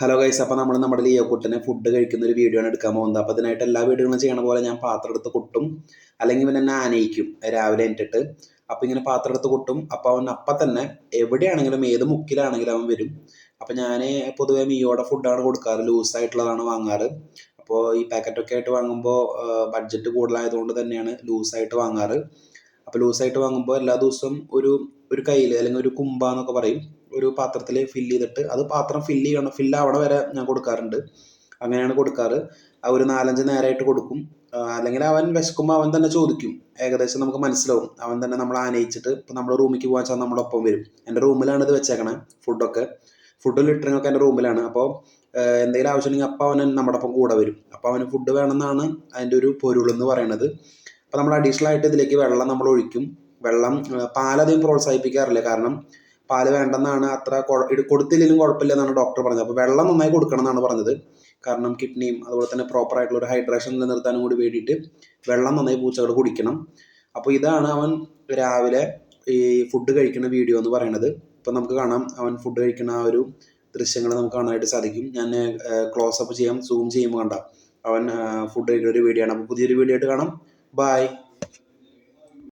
Hello guys അപ്പോൾ നമ്മൾ നമ്മുടെ ലിയോ കുട്ടനെ ഫുഡ് കഴിക്കുന്ന ഒരു വീഡിയോ ആണ് എടുക്കാൻ പോകുന്നത്. അപ്പോൾ അതിനായിട്ട് എല്ലാ വീഡിയോകളും ചെയ്യണ പോലെ ഞാൻ പാത്രം എടുത്ത് കുട്ടും. അല്ലെങ്കിൽ ഇവൻ എന്നെ ആനയിക്കും രാവിലെ എന്നിട്ട് അപ്പോൾ ഇങ്ങനെ പാത്രം എടുത്ത് കുട്ടും. അപ്പോൾ അവൻ അപ്പം തന്നെ എവിടെയാണെങ്കിലും ഏത് മുക്കിലാണെങ്കിലും അവൻ വരും. അപ്പോൾ ഞാൻ പൊതുവേ മിയോടെ ഫുഡാണ് കൊടുക്കാറ്. ലൂസ് ആയിട്ടുള്ളതാണ് വാങ്ങാറ്. അപ്പോൾ ഈ പാക്കറ്റൊക്കെ ആയിട്ട് വാങ്ങുമ്പോൾ ബഡ്ജറ്റ് കൂടുതലായതുകൊണ്ട് തന്നെയാണ് ലൂസായിട്ട് വാങ്ങാറ്. അപ്പോൾ ലൂസായിട്ട് വാങ്ങുമ്പോൾ എല്ലാ ദിവസവും ഒരു ഒരു കയ്യിൽ അല്ലെങ്കിൽ ഒരു കുമ്പ എന്നൊക്കെ പറയും. ഒരു പാത്രത്തിൽ ഫില്ല് ചെയ്തിട്ട് അത് പാത്രം ഫില്ല് ചെയ്യണം. ഫില്ല് ആവണ വരെ ഞാൻ കൊടുക്കാറുണ്ട്. അങ്ങനെയാണ് കൊടുക്കാറ്. ആ ഒരു നാലഞ്ച് നേരമായിട്ട് കൊടുക്കും. അല്ലെങ്കിൽ അവൻ വിശക്കുമ്പോൾ അവൻ തന്നെ ചോദിക്കും. ഏകദേശം നമുക്ക് മനസ്സിലാവും. അവൻ തന്നെ നമ്മൾ ആനയിച്ചിട്ട് ഇപ്പം നമ്മൾ റൂമിലേക്ക് പോകാൻ വെച്ചാൽ നമ്മുടെ ഒപ്പം വരും. എന്റെ റൂമിലാണ് ഇത് വെച്ചേക്കണേ ഫുഡൊക്കെ ഫുഡും ലിറ്ററിങ് ഒക്കെ എന്റെ റൂമിലാണ് അപ്പോൾ എന്തെങ്കിലും ആവശ്യമുണ്ടെങ്കിൽ അപ്പം അവൻ നമ്മുടെ ഒപ്പം കൂടെ വരും. അപ്പോൾ അവന് ഫുഡ് വേണമെന്നാണ് അതിന്റെ ഒരു പൊരുൾ എന്ന് പറയുന്നത് അപ്പോൾ നമ്മൾ അഡീഷണൽ ആയിട്ട് ഇതിലേക്ക് വെള്ളം നമ്മൾ ഒഴിക്കും. വെള്ളം പാലധികം പ്രോത്സാഹിപ്പിക്കാറില്ല. കാരണം പാൽ വേണ്ടെന്നാണ് അത്ര കൊടുത്തില്ലെങ്കിലും കുഴപ്പമില്ല എന്നാണ് ഡോക്ടർ പറഞ്ഞത്. അപ്പോൾ വെള്ളം നന്നായി കൊടുക്കണം എന്നാണ് പറഞ്ഞത്. കാരണം കിഡ്നിയും അതുപോലെ തന്നെ പ്രോപ്പർ ആയിട്ടുള്ള ഒരു ഹൈഡ്രേഷൻ നിലനിർത്താനും കൂടി വേണ്ടിയിട്ട് വെള്ളം നന്നായി പൂച്ചകൾ കുടിക്കണം. അപ്പോൾ ഇതാണ് അവൻ രാവിലെ ഈ ഫുഡ് കഴിക്കുന്ന വീഡിയോ എന്ന് പറയുന്നത്. ഇപ്പം നമുക്ക് കാണാം അവൻ ഫുഡ് കഴിക്കുന്ന ആ ഒരു ദൃശ്യങ്ങൾ നമുക്ക് കാണാനായിട്ട് സാധിക്കും. ഞാൻ ക്ലോസ് അപ്പ് ചെയ്യാം സൂം ചെയ്യുമ്പോൾ കണ്ട. അവൻ ഫുഡ് കഴിക്കുന്ന ഒരു വീഡിയോ ആണ്. അപ്പോൾ പുതിയൊരു വീഡിയോ ആയിട്ട് കാണാം. ബായ്